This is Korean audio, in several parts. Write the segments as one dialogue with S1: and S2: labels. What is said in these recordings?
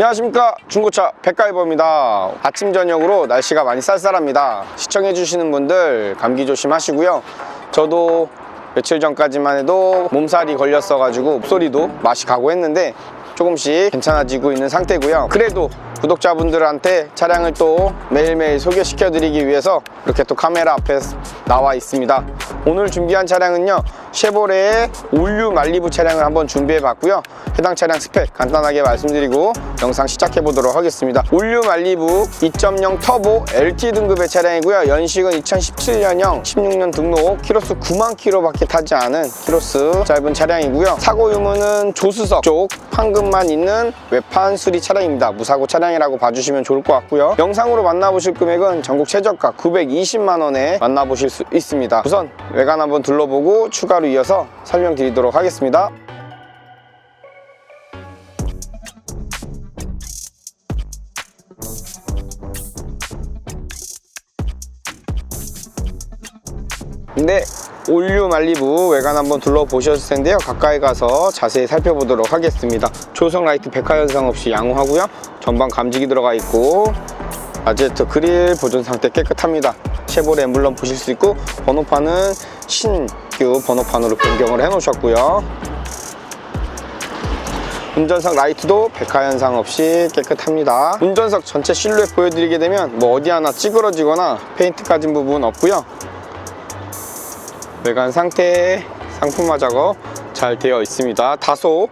S1: 안녕하십니까. 중고차 백가이버입니다. 아침 저녁으로 날씨가 많이 쌀쌀합니다. 시청해 주시는 분들 감기 조심하시고요. 저도 며칠 전까지만 해도 몸살이 걸렸어 가지고 목소리도 맛이 가고 했는데 조금씩 괜찮아지고 있는 상태고요. 그래도 구독자분들한테 차량을 또 매일매일 소개시켜 드리기 위해서 이렇게 또 카메라 앞에 나와 있습니다. 오늘 준비한 차량은요 쉐보레의 올류 말리부 차량을 한번 준비해 봤고요. 해당 차량 스펙 간단하게 말씀드리고 영상 시작해 보도록 하겠습니다. 올류 말리부 2.0 터보 LT 등급의 차량이고요. 연식은 2017년형 16년 등록 키로수 9만 킬로밖에 타지 않은 키로수 짧은 차량이고요. 사고 유무는 조수석 쪽 판금만 있는 외판 수리 차량입니다. 무사고 차량 이라고 봐주시면 좋을 것 같고요. 영상으로 만나보실 금액은 전국 최저가 920만 원에 만나보실 수 있습니다. 우선 외관 한번 둘러보고 추가로 이어서 설명드리도록 하겠습니다. 네, 올류 말리부 외관 한번 둘러보셨을 텐데요. 가까이 가서 자세히 살펴보도록 하겠습니다. 초성 라이트 백화 현상 없이 양호하고요. 전방 감지기 들어가 있고 아제트 그릴 보존 상태 깨끗합니다. 쉐보레 엠블럼 보실 수 있고 번호판은 신규 번호판으로 변경을 해 놓으셨고요. 운전석 라이트도 백화 현상 없이 깨끗합니다. 운전석 전체 실루엣 보여드리게 되면 뭐 어디 하나 찌그러지거나 페인트 까진 부분 없고요. 외관 상태 상품화 작업 잘 되어 있습니다. 다소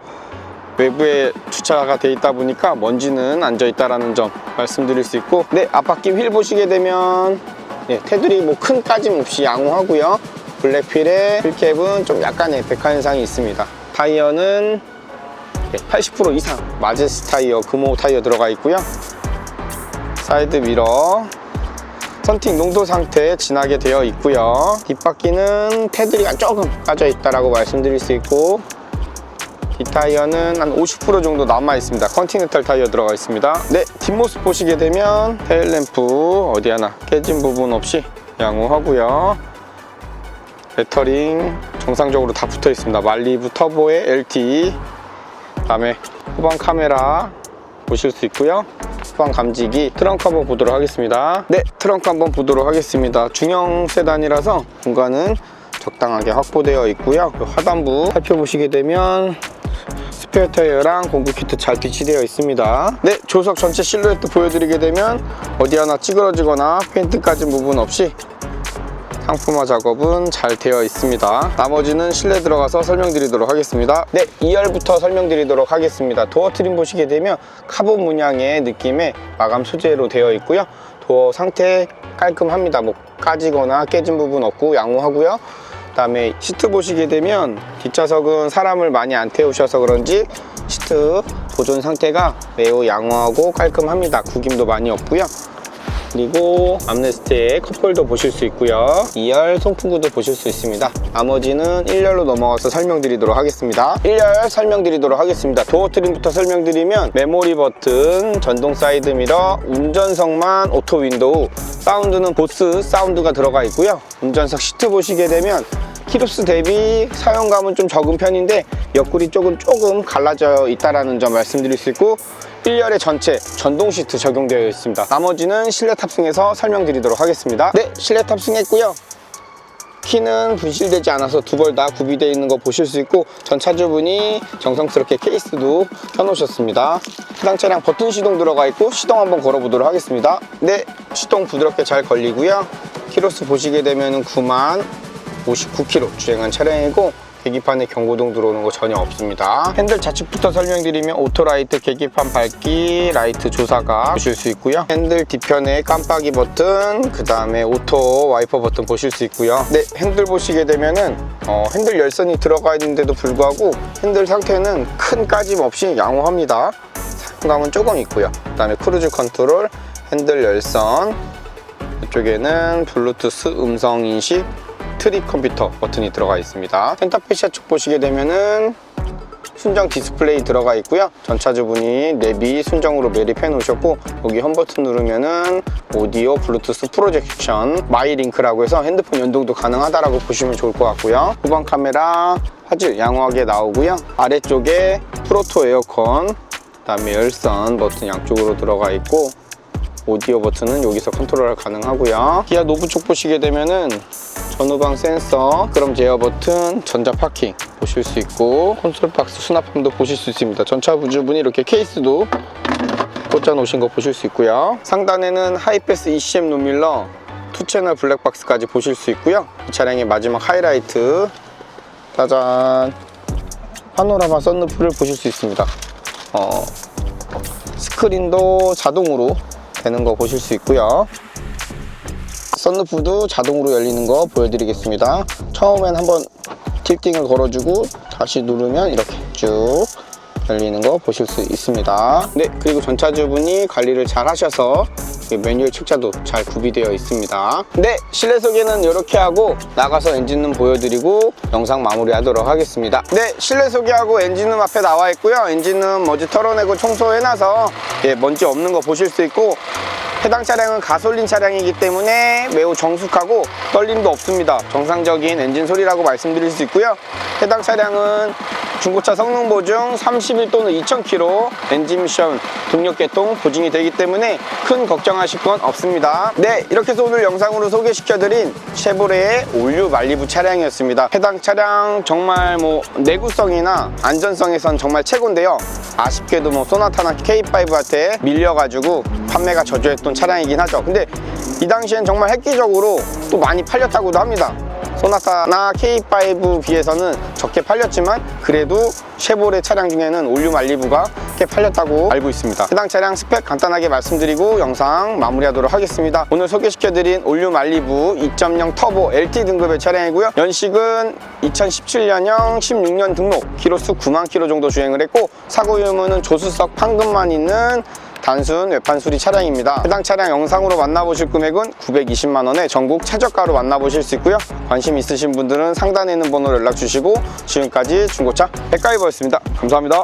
S1: 외부에 주차가 되어 있다 보니까 먼지는 앉아 있다라는 점 말씀드릴 수 있고 네 앞바퀴 휠 보시게 되면 네, 테두리 뭐큰 까짐 없이 양호하고요. 블랙휠의 휠캡은 좀 약간의 백화 현상이 있습니다. 타이어는 80% 이상 마제스 타이어, 금호 타이어 들어가 있고요. 사이드 미러 선팅 농도 상태 진하게 되어 있고요. 뒷바퀴는 테두리가 조금 까져 있다라고 말씀드릴 수 있고 뒷타이어는 한 50% 정도 남아 있습니다. 컨티넨탈 타이어 들어가 있습니다. 네 뒷모습 보시게 되면 테일램프 어디 하나 깨진 부분 없이 양호하고요. 배터링 정상적으로 다 붙어 있습니다. 말리부 터보의 LT 그다음에 후방 카메라 보실 수 있고요 후방 감지기 트렁크 한번 보도록 하겠습니다. 네 트렁크 한번 보도록 하겠습니다. 중형 세단이라서 공간은 적당하게 확보되어 있고요. 하단부 살펴보시게 되면 스페어 타이어랑 공구 키트 잘 비치되어 있습니다. 네 조석 전체 실루엣 보여드리게 되면 어디 하나 찌그러지거나 페인트 까진 부분 없이 상품화 작업은 잘 되어 있습니다. 나머지는 실내 들어가서 설명드리도록 하겠습니다. 네 2열부터 설명드리도록 하겠습니다. 도어 트림 보시게 되면 카본 문양의 느낌의 마감 소재로 되어 있고요. 도어 상태 깔끔합니다. 뭐 까지거나 깨진 부분 없고 양호하고요. 그 다음에 시트 보시게 되면 뒷좌석은 사람을 많이 안 태우셔서 그런지 시트 보존 상태가 매우 양호하고 깔끔합니다. 구김도 많이 없고요 그리고 암레스트에 컵홀더 보실 수 있고요. 2열 송풍구도 보실 수 있습니다. 나머지는 1열로 넘어가서 설명드리도록 하겠습니다. 1열 설명드리도록 하겠습니다. 도어 트림부터 설명드리면 메모리 버튼, 전동 사이드 미러, 운전석만 오토 윈도우 사운드는 보스 사운드가 들어가 있고요. 운전석 시트 보시게 되면 키로수 대비 사용감은 좀 적은 편인데 옆구리 쪽은 조금 갈라져 있다는 점 말씀드릴 수 있고 1열의 전체 전동 시트 적용되어 있습니다. 나머지는 실내 탑승해서 설명드리도록 하겠습니다. 네 실내 탑승했고요. 키는 분실되지 않아서 두 벌 다 구비되어 있는 거 보실 수 있고 전 차주분이 정성스럽게 케이스도 켜놓으셨습니다. 해당 차량 버튼 시동 들어가 있고 시동 한번 걸어보도록 하겠습니다. 네 시동 부드럽게 잘 걸리고요. 키로수 보시게 되면 9만 59km 주행한 차량이고 계기판에 경고등 들어오는 거 전혀 없습니다. 핸들 좌측부터 설명드리면 오토라이트 계기판 밝기 라이트 조사가 보실 수 있고요. 핸들 뒤편에 깜빡이 버튼 그 다음에 오토 와이퍼 버튼 보실 수 있고요. 네 핸들 보시게 되면은 어, 핸들 열선이 들어가 있는데도 불구하고 핸들 상태는 큰 까짐 없이 양호합니다. 사용감은 조금 있고요. 그 다음에 크루즈 컨트롤 핸들 열선 이쪽에는 블루투스 음성 인식 트립 컴퓨터 버튼이 들어가 있습니다. 센터페시아 쪽 보시게 되면은 순정 디스플레이 들어가 있고요. 전차주분이 내비 순정으로 매립해 놓으셨고 여기 홈 버튼 누르면은 오디오 블루투스 프로젝션 마이링크라고 해서 핸드폰 연동도 가능하다라고 보시면 좋을 것 같고요. 후방 카메라 화질 양호하게 나오고요. 아래쪽에 프로토 에어컨 그 다음에 열선 버튼 양쪽으로 들어가 있고 오디오 버튼은 여기서 컨트롤 가능하고요. 기아 노브 쪽 보시게 되면은 전후방 센서, 그럼 제어 버튼, 전자 파킹 보실 수 있고 콘솔 박스 수납함도 보실 수 있습니다. 전차 부주분이 이렇게 케이스도 꽂아 놓으신 거 보실 수 있고요. 상단에는 하이패스 ECM 노밀러 투 채널 블랙박스까지 보실 수 있고요. 이 차량의 마지막 하이라이트 짜잔 파노라마 썬루프를 보실 수 있습니다. 어, 스크린도 자동으로 되는 거 보실 수 있고요. 썬루프도 자동으로 열리는 거 보여드리겠습니다. 처음엔 한번 틸팅을 걸어주고 다시 누르면 이렇게 쭉 열리는 거 보실 수 있습니다. 네, 그리고 전차주분이 관리를 잘 하셔서 이 매뉴얼 책자도 잘 구비되어 있습니다. 네, 실내 소개는 이렇게 하고 나가서 엔진룸 보여드리고 영상 마무리하도록 하겠습니다. 네, 실내 소개하고 엔진룸 앞에 나와 있고요. 엔진룸 먼지 털어내고 청소해놔서 예, 먼지 없는 거 보실 수 있고 해당 차량은 가솔린 차량이기 때문에 매우 정숙하고 떨림도 없습니다. 정상적인 엔진 소리라고 말씀드릴 수 있고요. 해당 차량은 중고차 성능 보증 31 또는 2000km 엔진 미션 동력 개통 보증이 되기 때문에 큰 걱정하실 건 없습니다. 네, 이렇게 해서 오늘 영상으로 소개시켜드린 쉐보레의 올류 말리부 차량이었습니다. 해당 차량 정말 뭐 내구성이나 안전성에선 정말 최고인데요. 아쉽게도 뭐 소나타나 K5한테 밀려가지고 판매가 저조했던 차량이긴 하죠. 근데 이 당시엔 정말 획기적으로 또 많이 팔렸다고도 합니다. 소나타나 K5 비해서는 적게 팔렸지만 그래도 쉐보레 차량 중에는 올류 말리부가 꽤 팔렸다고 알고 있습니다. 해당 차량 스펙 간단하게 말씀드리고 영상 마무리하도록 하겠습니다. 오늘 소개시켜드린 올류 말리부 2.0 터보 LT 등급의 차량이고요. 연식은 2017년형 16년 등록, 키로수 9만 킬로 정도 주행을 했고 사고 유무는 조수석 판금만 있는 단순 외판 수리 차량입니다. 해당 차량 영상으로 만나보실 금액은 920만 원에 전국 최저가로 만나보실 수 있고요. 관심 있으신 분들은 상단에 있는 번호로 연락 주시고 지금까지 중고차 백가이버였습니다. 감사합니다.